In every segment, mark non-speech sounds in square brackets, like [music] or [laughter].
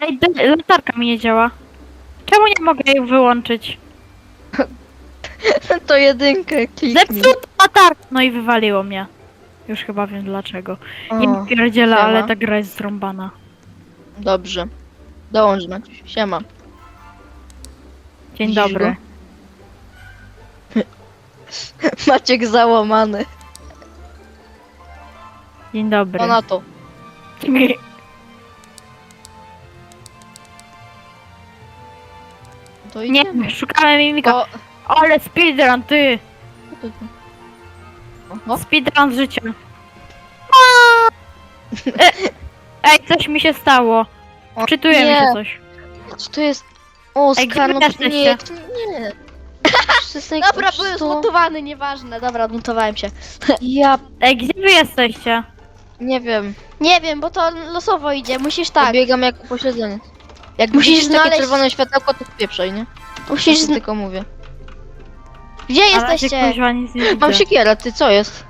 Ej, d- latarka mi nie działa. Czemu nie mogę jej wyłączyć? To jedynkę kliknij. Zepsuta latarka! No i wywaliło mnie. Już chyba wiem dlaczego. Nie siema. ale ta gra jest zrąbana. Dobrze. Dołącz Maciuś. Siema. Dzień Widzisz dobry. [laughs] Maciek załamany. Dzień dobry. No na to. [laughs] To Nie, szukamy mimika. To... Ale speedrun, ty! Oho. Speedrun życia. Aaa! [laughs] E, Ej, coś mi się stało. O, Czytuje mi nie. się coś. Co to jest? O, Ej, gdzie Skar, wy no jesteście? nie, nie. Przestań- Dobra, to- byłem zmontowany, nieważne. Dobra, odmontowałem się. [laughs] Ja Ej, gdzie wy jesteście? nie wiem. Nie wiem, bo to losowo idzie, musisz tak. Biegam jak upośledzony. Jak Musisz musisz takie znaleźć- czerwone światełko, to spieprzaj, nie? Musisz. Zna... tylko mówię. Gdzie A jesteście? kuźwa nic nie widzę. Mam siekierę, ty co jest?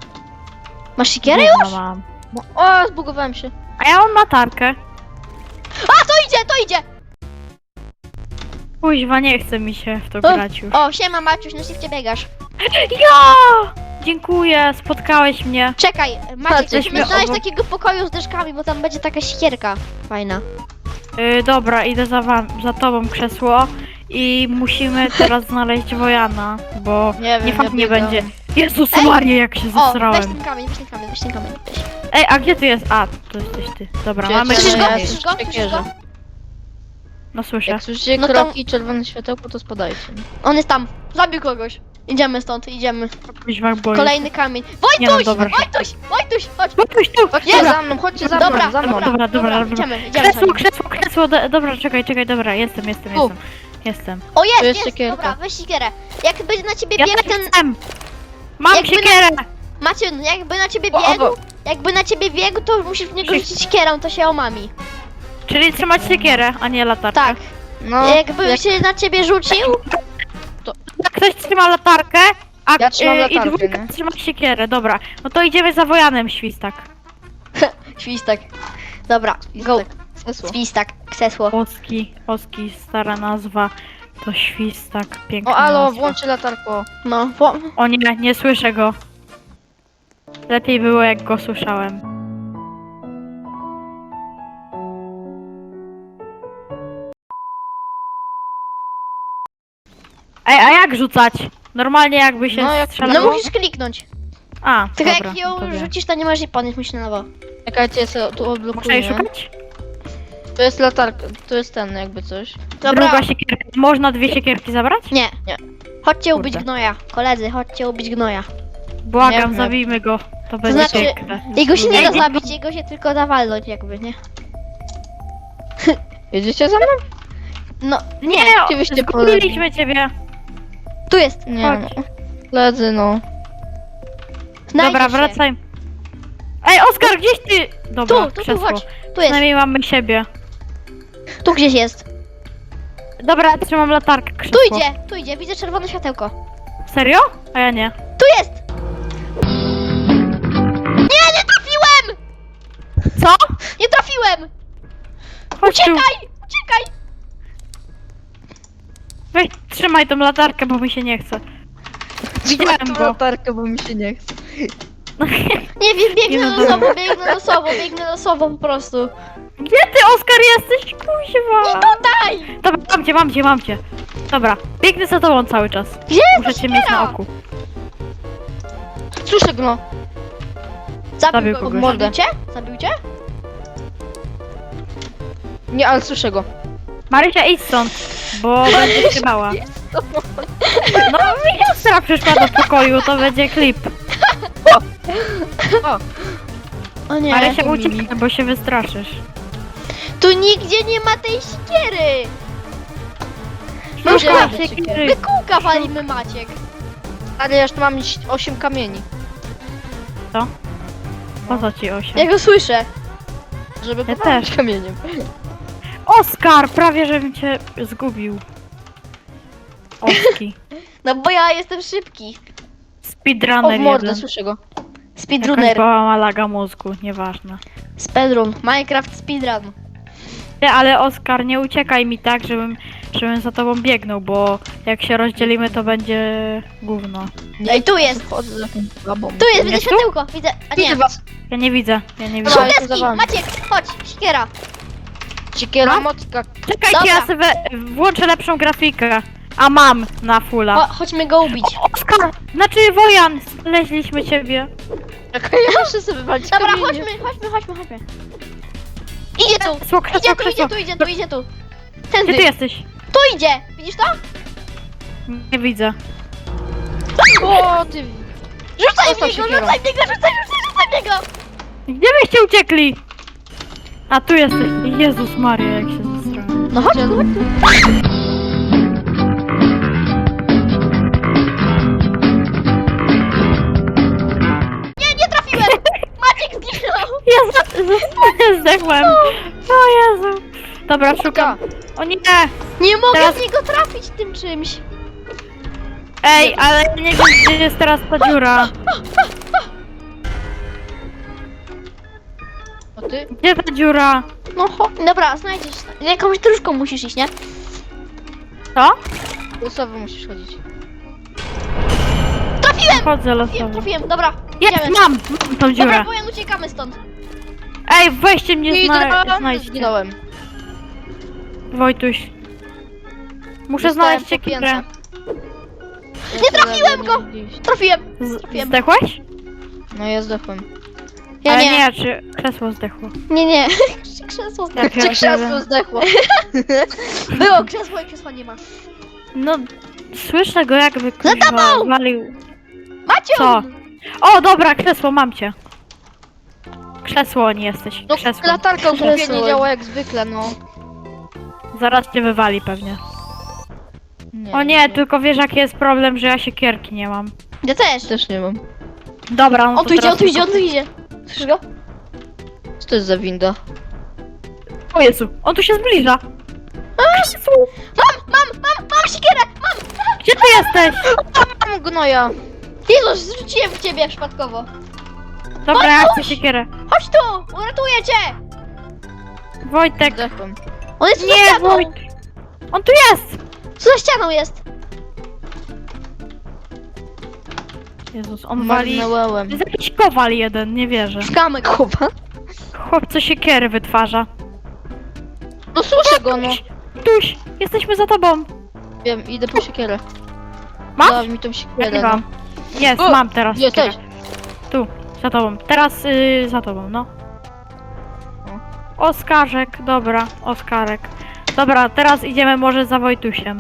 Masz siekierę Gówno już? mam. O, zbugowałem się. A ja mam latarkę. A, to idzie, to idzie! Kuźwa, nie chce mi się w to O, grać już. O, siema Maciuś, na szybcie biegasz. [laughs] Ja! Dziękuję, spotkałeś mnie. Czekaj, Maciek, Jesteśmy musimy znaleźć obok. takiego pokoju z deszkami, bo tam będzie taka siekierka. Fajna. Yy, dobra, idę za, wam, za tobą krzesło i musimy teraz [laughs] znaleźć Wojana, bo Nie wiem, nie ja fajnie biegam. będzie. Jezus Ej! Maria, jak się O, weź zesrałem. ten kamień, weź ten kamień, weź ten kamień. Weź. Ej, a gdzie ty jest? A, to jesteś ty. Dobra, mamy Słyszysz go? ja. Słyszysz go? w siekierze. No słyszę. Jak słyszycie No to- kroki i czerwone światełko, to spadajcie. On jest tam. Zabił kogoś. Idziemy stąd, idziemy. Kuźwa. Kolejny kamień. Nie no, Wojtuś! dobra. Wojtuś! Wojtuś! Chodź! Chodź tu! Chodźcie Jest! za mną, chodźcie za Dobra, mną, za mną. dobra. dobra, dobra. Idziemy, idziemy. Krzesło, nim. krzesło, krzesło, do, dobra, czekaj, czekaj, dobra, jestem, jestem, Tu. jestem. Jestem. O, jest, jest jest! siekierka. Dobra, weź siekierę. Jakby na ciebie Ja biegł też ten... jestem! Mam Jakby na- siekierę! Macie, jakby na ciebie O, biegł, o, jakby na ciebie biegł, to musisz w niego rzucić siekierą, to się omami. Czyli trzymać siekierę, a nie latarkę. Tak. No, Jakby jak, się na ciebie rzucił, Jak ktoś trzyma latarkę, a Ja trzymam y, i latarkę, dwójka nie? trzyma siekierę, dobra. No to idziemy za Wojanem, świstak. [laughs] Świstak. Dobra, go. Krzesło. Świstak, krzesło. Oski, Oski, stara nazwa. To świstak, piękna O, alo, nazwa. włączy latarko. No, bo... O nie, nie słyszę go. Lepiej było jak go słyszałem. Ej, a jak rzucać? Normalnie jakby się No, jak- No strzelało? musisz kliknąć. A, Tylko dobra, jak ją to wiem. rzucisz, to nie możesz jej podnieść, musisz na nowo. Czekajcie, ja sobie tu Muszę jej szukać? To jest latarka, to jest ten jakby coś. Dobra. Druga siekierka. Można dwie siekierki zabrać? Nie. Nie. Chodźcie Kurde. ubić gnoja. Koledzy, chodźcie ubić gnoja. Błagam, Nie zabijmy go. To będzie znaczy- piękne. Jego się nie da Ej, zabić, jego się tylko da walnąć jakby, nie? [laughs] Jedziecie za mną? No, Nie, wyście zgubiliśmy ciebie. Tu jest. Nie Chodź. no. Ledzy no. Znajdzie Dobra, się. wracaj. Ej, Oskar, gdzieś ty... Dobra, Tu, tu, tu, krzesło. chodź. Tu jest. Przynajmniej mamy siebie. Tu gdzieś jest. Dobra, trzymam latarkę, Tu krzesło. idzie, tu idzie, widzę czerwone światełko. Serio? A ja nie. Tu jest! Nie, nie trafiłem! Co? Nie trafiłem! Chodź tu. Uciekaj! Uciekaj! Weź, trzymaj tą latarkę, bo mi się nie chce. Widziałem Tą go. latarkę, bo mi się nie chce. [laughs] Nie wiem, Nie biegnę no, biegnę losowo, biegnę losowo po prostu. Gdzie ty, Oskar, jesteś? Kuźwa. Tutaj! Dobra, mam cię, mam cię, mam cię. Dobra, biegnę za tobą cały czas. Gdzie Muszę cię mieć na oku. Słyszę go. Zabił Zabił go. kogoś. Zabił cię? Zabił cię? Nie, ale słyszę go. Marysia, idź stąd, bo będziesz się bała. No, mi siostra przyszła do pokoju, to będzie klip. O nie. To Mimi. uciekaj, bo się wystraszysz. Tu nigdzie nie ma tej siekiery! Szukam kojarzę siekiery. My kółka walimy Maciek. Ale ja już tu mam 8 kamieni. Po co ci osiem? Ja go słyszę. Żeby Ja też. kamieniem. Oskar, prawie żebym cię zgubił. Oski. [laughs] No bo ja jestem szybki. O, w Speedrunner mordę, jeden. słyszę go. Jakaś Speedrunner. baba ma laga mózgu, nieważne. Speedrun. Minecraft speedrun. Ty, ale Oskar, nie uciekaj mi tak, żebym, żebym za tobą biegnął, bo jak się rozdzielimy, to będzie gówno. Ej, tu jest. Chodzę za tą babą. Tu jest, widzę Jest tu? światełko. Widzę. A nie. Widzę was. Ja nie widzę, ja nie widzę. Dobra, jestem za Deski. wami. Maciek, chodź. Siekiera. Siekiera, Mam? motka. Czekajcie, Dobra. ja sobie włączę lepszą grafikę. A mam na fulla. Cho chodźmy go ubić. Oskar, znaczy Wojan, znaleźliśmy ciebie. Czekaj, ja muszę sobie wywalić Dobra, kamienie. chodźmy, chodźmy, chodźmy, chodźmy. Idzie tu. Krzesło, krzesło, Idzie tu, idzie krzesło. tu, idzie tu, idzie tu. Gdzie Tędy. ty jesteś? Tu idzie. Widzisz to? Nie widzę. O, ty... Rzucaj w Zostaw niego, rzucaj w niego, rzucaj, rzucaj, rzucaj w niego. Gdzie byście uciekli? A tu jesteś. Jezus Maria, jak się zestrałem. No chodź, chodź. Nie, nie trafiłem. Maciek zginął. Jezu, zdechłem. O Jezu. Dobra, szukam. O nie! Nie mogę Teraz- w niego trafić tym czymś. Ej, ale ja nie wiem, gdzie jest teraz ta dziura. Ty? Gdzie ta dziura? No ho, dobra, znajdziesz. Jakąś dróżką musisz iść, nie? Co? Losowo musisz chodzić. Trafiłem! Chodzę Trafiłem, losowo. trafiłem, dobra. Jest, idziemy. mam! Mam tą Dobra, dziurę. Bojan, uciekamy stąd. Ej, weźcie mnie, zna znajdźcie. zginąłem. Wojtuś. Muszę Dostałem znaleźć po ekipę. pięce. Nie trafiłem go! Trafiłem. Z- Trafiłem. Zdechłeś? No ja zdechłem. Ja Ale nie. nie, czy krzesło zdechło. Nie, nie. Krzesło. Ja Czy krzesło zdechło? [laughs] Było krzesło i krzesła nie ma. No, słyszę go jakby kuźwa tobą! walił. Maciu! Co? O, dobra, krzesło, mam cię. Krzesło nie jesteś, No krzesło. latarka u Krzesło. nie działa jak zwykle, no. Zaraz cię wywali pewnie. Nie, O nie, tylko wiesz jaki jest problem, że ja siekierki nie mam. Ja też. Też nie mam. Dobra, no On to tu idzie, teraz on tu idzie, on tu idzie. Słyszysz go? Co to jest za winda? O Jezu, on tu się zbliża. Mam, mam, mam, mam siekierę! Mam! gdzie ty jesteś? Mam gnoja! Jezus, zrzuciłem w ciebie przypadkowo. Dobra, ja chcę siekierę. Chodź tu! Uratuję cię! Wojtek. Zdechłem. On jest za Nie, ścianą! Wojt. On tu jest! Tu za ścianą jest! Jezus, on wali... To jest jakiś kowal jeden, nie wierzę. Szukamy go. Kuba? Chłop co siekiery wytwarza. No słyszę go, no. Tuś, jesteśmy za tobą. Wiem, idę po siekierę. Masz? Dał mi tą siekierę, nie no. mam. Jest, O, mam teraz siekierę. Tu, za tobą. Teraz y, za tobą, no. Oskarzek, dobra, Oskarek. Dobra, teraz idziemy może za Wojtusiem.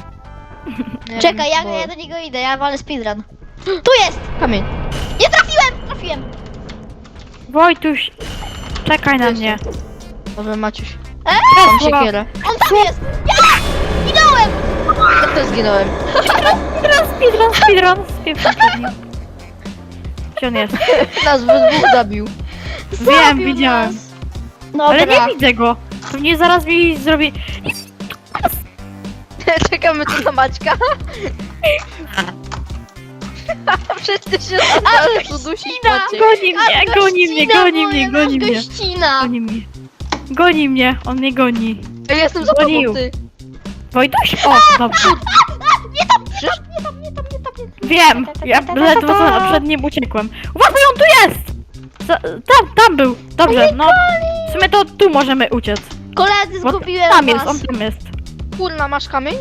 Nie Czekaj, wiem, ja, bo- ja do niego idę, ja walę speedrun. Tu jest! Kamień. Nie trafiłem! Trafiłem! Wojtuś, czekaj na mnie. Dobra, Maciuś. Mam Krzesło. siekierę. On tam jest! Ja! Minąłem! Ja też zginąłem. Speedrun, speedrun, speedrun. Nim. Gdzie on jest? Nas we dwóch zabił. Wiem, Zabił widziałem. nas. Dobra. Ale nie widzę go. Pewnie zaraz mi zrobi... [laughs] Czekamy tu na Maćka. [laughs] [laughs] Wszyscy się zaraz udusić Maciek. Goni mnie, goni mnie, goni mnie, moja, goni mnie. Goni mnie. Goni mnie, on mnie goni. Ja jestem za tobą, Gonił. ty. Wojtuś? O, dobrze. [laughs] Nie tam, nie tam, nie tam, nie tam, nie tam, nie tam. Wiem, ja ledwo co przed nim uciekłem. Uważaj, on tu jest! Za, tam, tam był. Dobrze, no. W sumie to tu możemy uciec. Koledzy, Bo zgubiłem tam jest, on tam jest. Kurna, masz kamień?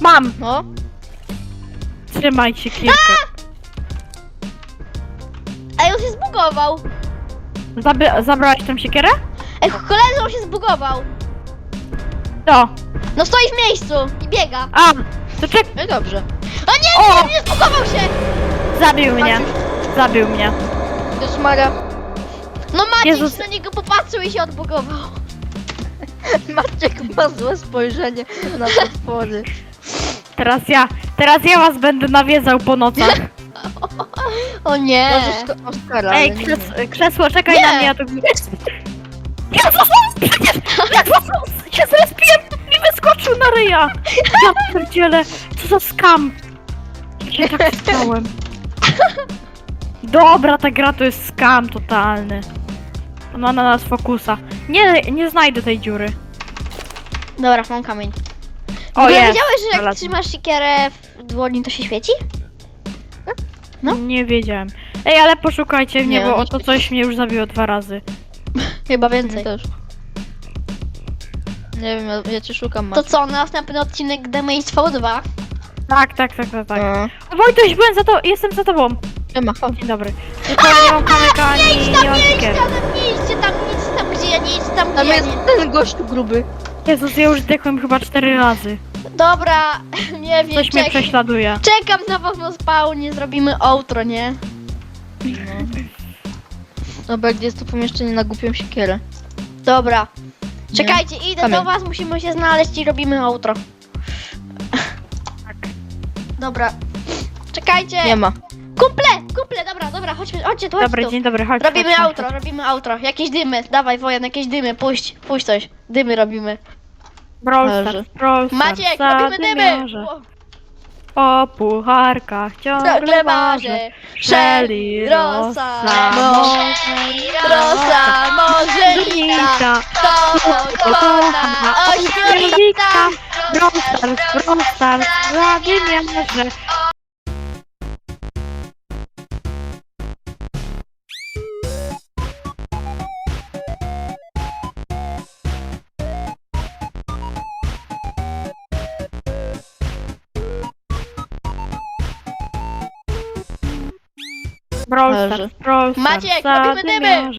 Mam! No. Trzymaj się kilka. Ej, on się zbugował. Zaby zabrałeś tą siekierę? Ej, koledzy, on się zbugował. To. No stoi w miejscu i biega. A, to czek... No i dobrze. O nie, O! nie, nie zbugował się. Zabił mnie. Zabił mnie. Jezus Maria. No Maciek Jezus. na niego popatrzył i się odbugował. [laughs] Maciek ma złe spojrzenie na potwory. Teraz ja, teraz ja was będę nawiedzał po nocach. [laughs] O nie. Możesz to Oskara, Ej, ale nie krzes wiem. krzesło, czekaj Nie. na mnie, ja tu... Jezus, przecież! Ledwo się zrespiłem! Mi wyskoczył na ryja! Ja pierdzielę, co za skam! Ja tak [laughs] stałem. Dobra, ta gra to jest skam totalny. On ma na nas fokusa. Nie, nie znajdę tej dziury. Dobra, mam kamień. O, O, jest. wiedziałeś, że jak Znalazłem. trzymasz siekierę w dłoni, to się świeci? No. Nie wiedziałem. Ej, ale poszukajcie mnie, Nie, bo nie o to coś mnie już zabiło dwa razy. [laughs] Chyba więcej. też. Nie wiem, ja, ja cię szukam, To co, następny odcinek Damage V2? Tak, tak, tak, tak, tak. No. Wojtuś, byłem za to, jestem za tobą. Nie ma. Dzień dobry. Tylko nie mam kamyka ani Nie idź nie tam, mam nie idź tam, nie idźcie tam, nie idźcie tam, gdzie ja nie idź tam, gdzie Tam ja jest nie... ten gościu gruby. Jezus, ja już zdechłem chyba cztery razy. Dobra, [laughs] nie wiem, Coś mnie czek... prześladuje. czekam na was na spawnie, zrobimy outro, nie? Dobra, gdzie jest to pomieszczenie na głupią siekierę? Dobra. Czekajcie, idę Kamień. do was, musimy się znaleźć i robimy outro. Tak. Dobra. Czekajcie. Nie ma. Kumple, kumple, dobra, dobra, chodźmy, chodźcie tu, chodźcie Dobry, tu. dzień dobry, chodź. Robimy chodź, outro, robimy outro. Jakieś dymy, dawaj Wojan, jakieś dymy, puść, puść coś. Dymy robimy. Brawl. Stars, Brawl Stars, Maciek, robimy dymy! zadymiarze. O pucharkach ciągle Ciągle marzę. marzę. Shelly, Rosa, Rosa, Mo- Rosa, możliwa, Monika, to pokona, ośmiornica. Brawl Stars, Brawl Stars. Brawl. Stars, Brawl Stars, Maciek, robimy dymy!